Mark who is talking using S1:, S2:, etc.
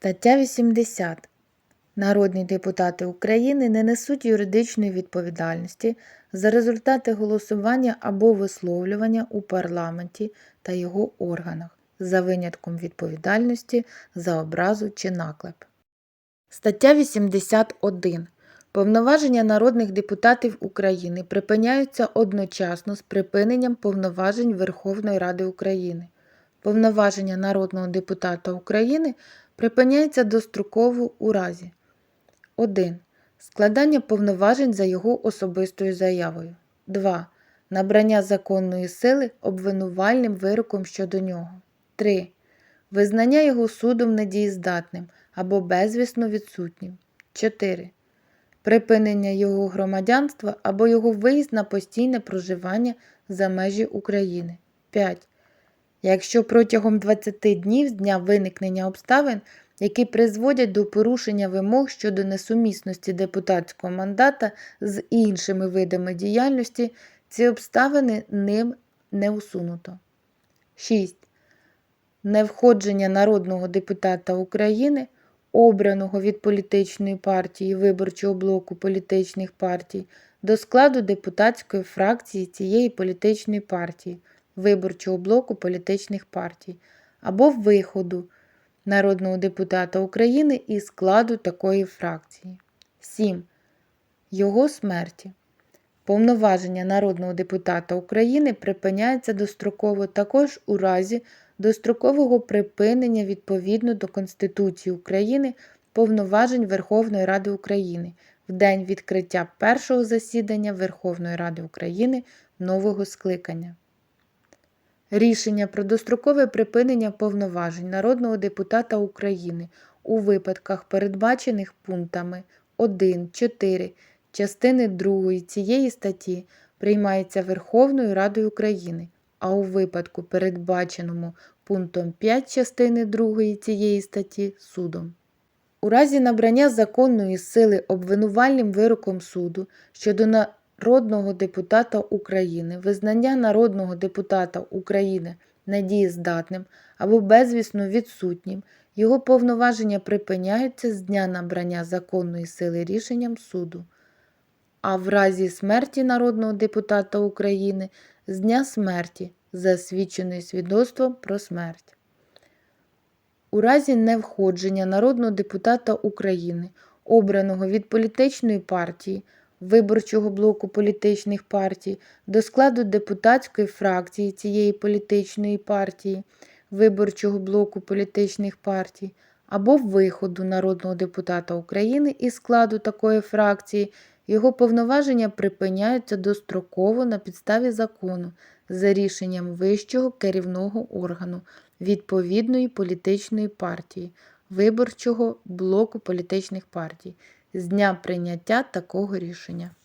S1: Стаття 80. Народні депутати України не несуть юридичної відповідальності за результати голосування або висловлювання у парламенті та його органах, за винятком відповідальності за образу чи наклеп. Стаття 81. Повноваження народних депутатів України припиняються одночасно з припиненням повноважень Верховної Ради України. Повноваження народного депутата України припиняється достроково у разі 1. Складання повноважень за його особистою заявою. 2. Набрання законної сили обвинувальним вироком щодо нього. 3. Визнання його судом недієздатним або безвісно відсутнім. 4. Припинення його громадянства або його виїзд на постійне проживання за межі України. 5. Якщо протягом 20 днів з дня виникнення обставин, які призводять до порушення вимог щодо несумісності депутатського мандата з іншими видами діяльності, ці обставини ним не усунуто. 6. Невходження народного депутата України, обраного від політичної партії виборчого блоку політичних партій, до складу депутатської фракції цієї політичної партії, виборчого блоку політичних партій, або виходу народного депутата України із складу такої фракції. 7. Його смерті. Повноваження народного депутата України припиняються достроково також у разі дострокового припинення відповідно до Конституції України повноважень Верховної Ради України в день відкриття першого засідання Верховної Ради України нового скликання. Рішення про дострокове припинення повноважень народного депутата України у випадках, передбачених пунктами 1, 4 частини 2 цієї статті приймається Верховною Радою України, а у випадку, передбаченому пунктом 5 частини 2 цієї статті судом. У разі набрання законної сили обвинувальним вироком суду щодо народного депутата України, визнання народного депутата України недієздатним або безвісно відсутнім, його повноваження припиняються з дня набрання законної сили рішенням суду, а в разі смерті народного депутата України з дня смерті, засвідченої свідоцтвом про смерть. У разі невходження народного депутата України, обраного від політичної партії, виборчого блоку політичних партій, до складу депутатської фракції цієї політичної партії, виборчого блоку політичних партій, або виходу народного депутата України із складу такої фракції, його повноваження припиняються достроково на підставі закону за рішенням вищого керівного органу відповідної політичної партії, виборчого блоку політичних партій з дня прийняття такого рішення.